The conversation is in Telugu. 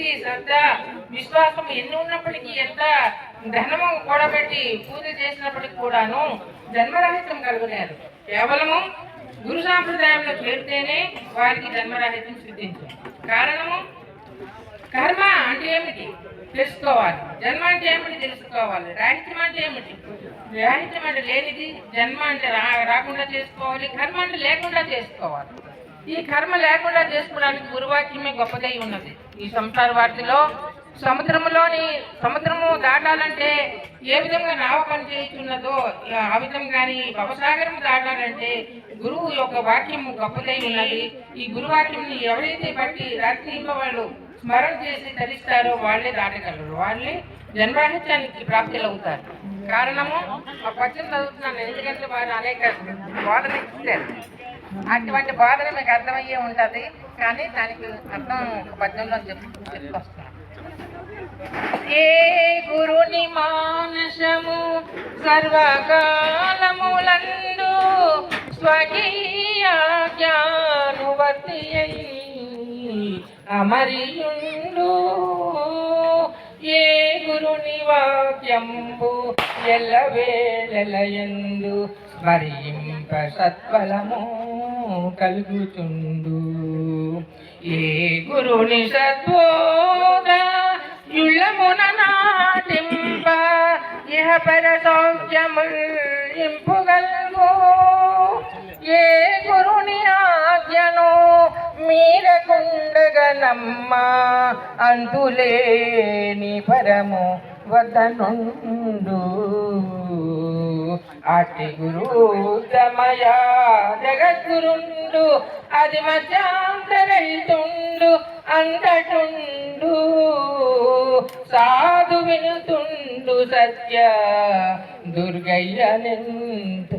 భక్తి శ్రద్ధ విశ్వాసం ఎన్ని ఉన్నప్పటికీ ఎంత ధనము కూడబెట్టి పూజ చేసినప్పటికి కూడాను జన్మరాహిత్యం కలుగులేరు కేవలము గురు సాంప్రదాయంలో చేరితేనే వారికి జన్మరాహిత్యం సిద్ధించింది కారణము కర్మ అంటే ఏమిటి? తెలుసుకోవాలి. జన్మ అంటే ఏమిటి? తెలుసుకోవాలి. రాహిత్యం అంటే ఏమిటి? రాహిత్యం అంటే లేనిది జన్మ అంటే రా- రాకుండా చేసుకోవాలి. కర్మ అంటే లేకుండా చేసుకోవాలి. ఈ కర్మ లేకుండా చేసుకోవడానికి గురువాక్యమే గొప్పదై ఉన్నది. ఈ సంసార వార్తలో సముద్రములోని సముద్రము దాటాలంటే ఏ విధంగా నావ పని చేయుచున్నదో ఆ విధంగాని భవసాగరం దాటాలంటే గురువు యొక్క వాక్యం గొప్పదై ఉన్నది. ఈ గురువాక్యం ఎవరైతే బట్టి రాత్రి వాళ్ళు స్మరణ చేసి ధరిస్తారో వాళ్ళే దాటగలరు. వాళ్ళే జన్మాహిత్యానికి ప్రాప్తులు అవుతారు కారణము ఆ పచ్చని చదువుతున్నాను. ఎందుకంటే వారు అనేక వాదన ఇచ్చారు అటువంటి బాధలు మీకు అర్థమయ్యే ఉంటుంది కానీ దానికి అర్థం పద్యంలో చెప్పు చెప్పుకొస్తున్నాను. ఏ గురుని మానసము సర్వకాలములందు స్వకీయ జ్ఞానువర్తి అమరియుండు. ఏ గురుని వాక్యంబు ఎల్లవేళలయందు స్మరింప సత్ఫలము. కలుగుచుండు ఏ గురుని సద్బోధ యుళ్ళమున నాటింప ఇహ పర సౌఖ్యము ఏ గురుని ఆజ్ఞను మీరకుండగనమ్మ అంతులేని పరము వదనుండు. అటి గురుతమయ జగద్గురుండు. అది మధ్యాంతరైతుండు అంతటుండు. సాధు వినుతుండు సత్య దుర్గయ్య నిండు.